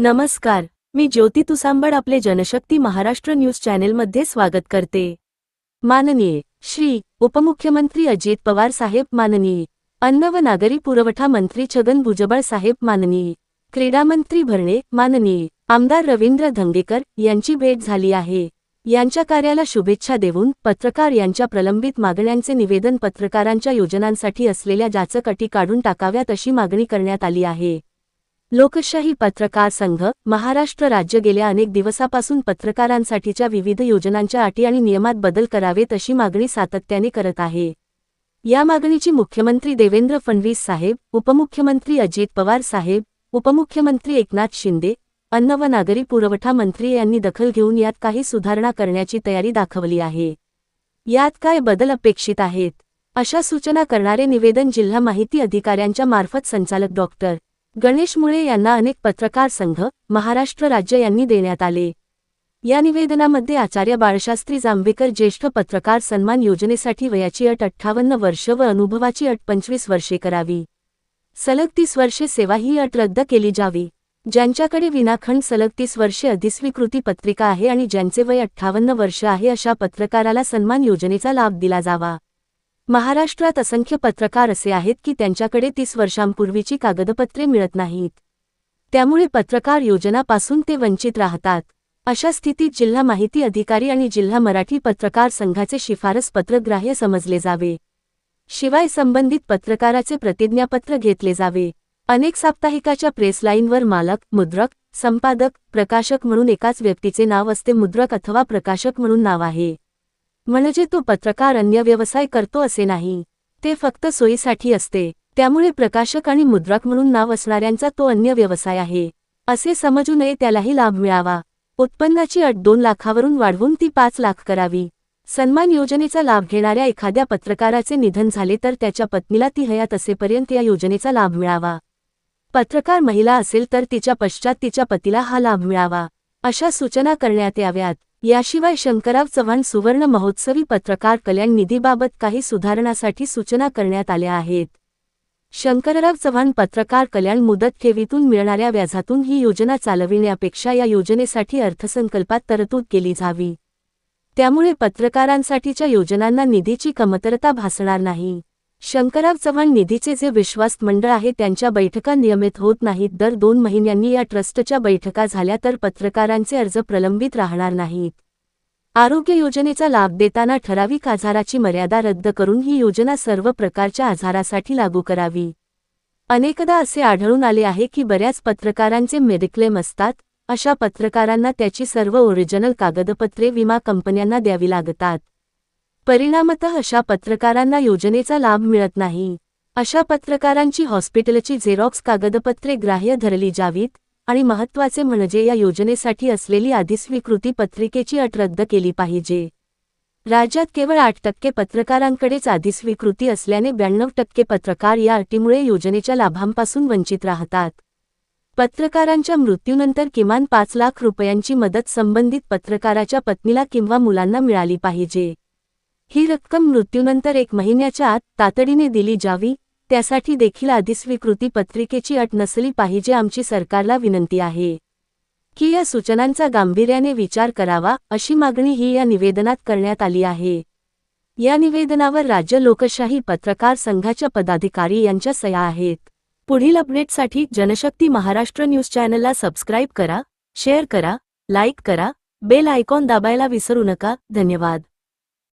नमस्कार मी ज्योती तुसांबड आपले जनशक्ती महाराष्ट्र न्यूज चॅनेलमध्ये स्वागत करते. माननीय श्री उपमुख्यमंत्री अजित पवार साहेब माननीय अन्न व नागरी पुरवठा मंत्री छगन भुजबळ साहेब माननीय क्रीडामंत्री भरणे माननीय आमदार रवींद्र धंगेकर यांची भेट झाली आहे. यांच्या कार्याला शुभेच्छा देऊन पत्रकार यांच्या प्रलंबित मागण्यांचे निवेदन पत्रकारांच्या योजनांसाठी असलेल्या जाचक अटी काढून टाकाव्यात अशी मागणी करण्यात आली आहे. लोकशाही पत्रकार संघ महाराष्ट्र राज्य गेल्या अनेक दिवसापासून पत्रकारांसाठीच्या विविध योजनांच्या अटी आणि नियमात बदल करावेत अशी मागणी सातत्याने करत आहे. या मागणीची मुख्यमंत्री देवेंद्र फडणवीस साहेब उपमुख्यमंत्री अजित पवार साहेब उपमुख्यमंत्री एकनाथ शिंदे अन्न व नागरी पुरवठा मंत्री यांनी दखल घेऊन यात काही सुधारणा करण्याची तयारी दाखवली आहे. यात काय बदल अपेक्षित आहेत? अशा सूचना करणारे निवेदन जिल्हा माहिती अधिकाऱ्यांच्या मार्फत संचालक डॉक्टर गणेश मुळे यांना अनेक पत्रकार संघ महाराष्ट्र राज्य यांनी देण्यात आले. या निवेदनामध्ये आचार्य बाळशास्त्री जांभेकर ज्येष्ठ पत्रकार सन्मान योजनेसाठी वयाची अट अठ्ठावन्न वर्ष व अनुभवाची अट पंचवीस वर्षे करावी. सलग तीस वर्षे सेवा ही अट रद्द केली जावी. ज्यांच्याकडे विनाखंड सलग तीस वर्षे अधिस्वीकृती पत्रिका आहे आणि ज्यांचे वय अठ्ठावन्न वर्ष आहे अशा पत्रकाराला सन्मान योजनेचा लाभ दिला जावा. महाराष्ट्रात असंख्य पत्रकार असे आहेत की त्यांच्याकडे तीस वर्षांपूर्वीची कागदपत्रे मिळत नाहीत. त्यामुळे पत्रकार योजनापासून ते वंचित राहतात. अशा स्थितीत जिल्हा माहिती अधिकारी आणि जिल्हा मराठी पत्रकार संघाचे शिफारस पत्र ग्राह्य समजले जावे. शिवाय संबंधित पत्रकाराचे प्रतिज्ञापत्र घेतले जावे. अनेक साप्ताहिकाच्या प्रेस लाईनवर मालक मुद्रक संपादक प्रकाशक म्हणून एकाच व्यक्तीचे नाव असते मुद्रक अथवा प्रकाशक म्हणून नाव आहे. म्हणजे तो पत्रकार अन्य व्यवसाय करतो असे नाही. ते फक्त सोयीसाठी असते. त्यामुळे प्रकाशक आणि मुद्रक म्हणून नाव असणाऱ्यांचा तो अन्य व्यवसाय आहे. असे समजू नये त्यालाही लाभ मिळावा. उत्पन्नाची अट दोन लाखावरून वाढवून ती पाच लाख करावी. सन्मान योजनेचा लाभ घेणाऱ्या एखाद्या पत्रकाराचे निधन झाले तर त्याच्या पत्नीला ती हयात असेपर्यंत या योजनेचा लाभ मिळावा. पत्रकार महिला असेल तर तिच्या पश्चात तिच्या पतीला हा लाभ मिळावा. अशा सूचना करण्यात याव्यात. याशिवाय शंकरराव चव्हाण सुवर्ण महोत्सवी पत्रकार कल्याण निधीबाबत काही सुधारणासाठी सूचना करण्यात आल्या आहेत. शंकरराव चव्हाण पत्रकार कल्याण मुदत ठेवीतून मिळणाऱ्या व्याजातून ही योजना चालविण्यापेक्षा या योजनेसाठी अर्थसंकल्पात तरतूद केली जावी. त्यामुळे पत्रकारांसाठीच्या योजनांना निधीची कमतरता भासणार नाही. शंकरराव चव्हाण निधीचे जे विश्वास्त मंडळ आहे त्यांच्या बैठका नियमित होत नाहीत. दर दोन महिन्यांनी या ट्रस्टच्या बैठका झाल्या तर पत्रकारांचे अर्ज प्रलंबित राहणार नाहीत. आरोग्य योजनेचा लाभ देताना ठराविक आजाराची मर्यादा रद्द करून ही योजना सर्व प्रकारच्या आजारासाठी लागू करावी. अनेकदा असे आढळून आले आहे की बऱ्याच पत्रकारांचे मेडिक्लेम असतात अशा पत्रकारांना त्याची सर्व ओरिजिनल कागदपत्रे विमा कंपन्यांना द्यावी लागतात. परिणामतः अशा पत्रकारांना योजनेचा लाभ मिळत नाही. अशा पत्रकारांची हॉस्पिटलची झेरॉक्स कागदपत्रे ग्राह्य धरली जावीत आणि महत्त्वाचे म्हणजे या योजनेसाठी असलेली अधिस्वीकृती पत्रिकेची अट रद्द केली पाहिजे. राज्यात केवळ आठ टक्के पत्रकारांकडेच अधिस्वीकृती असल्याने ब्याण्णव टक्के पत्रकार या अटीमुळे योजनेच्या लाभांपासून वंचित राहतात. पत्रकारांच्या मृत्यूनंतर किमान पाच लाख रुपयांची मदत संबंधित पत्रकाराच्या पत्नीला किंवा मुलांना मिळाली पाहिजे. ही रक्कम मृत्यूनंतर एक महिन्याच्या आत तातडीने दिली जावी त्यासाठी देखील अधिस्वीकृती पत्रिकेची अट नसली पाहिजे आमची सरकारला विनंती आहे. की या सूचनांचा गांभीर्याने विचार करावा अशी मागणी ही या निवेदनात करण्यात आली आहे. या निवेदनावर राज्य लोकशाही पत्रकार संघाच्या पदाधिकारी यांच्या सया आहेत. पुढील अपडेटसाठी जनशक्ती महाराष्ट्र न्यूज चॅनलला सबस्क्राईब करा शेअर करा लाईक करा बेल आयकॉन दाबायला विसरू नका धन्यवाद.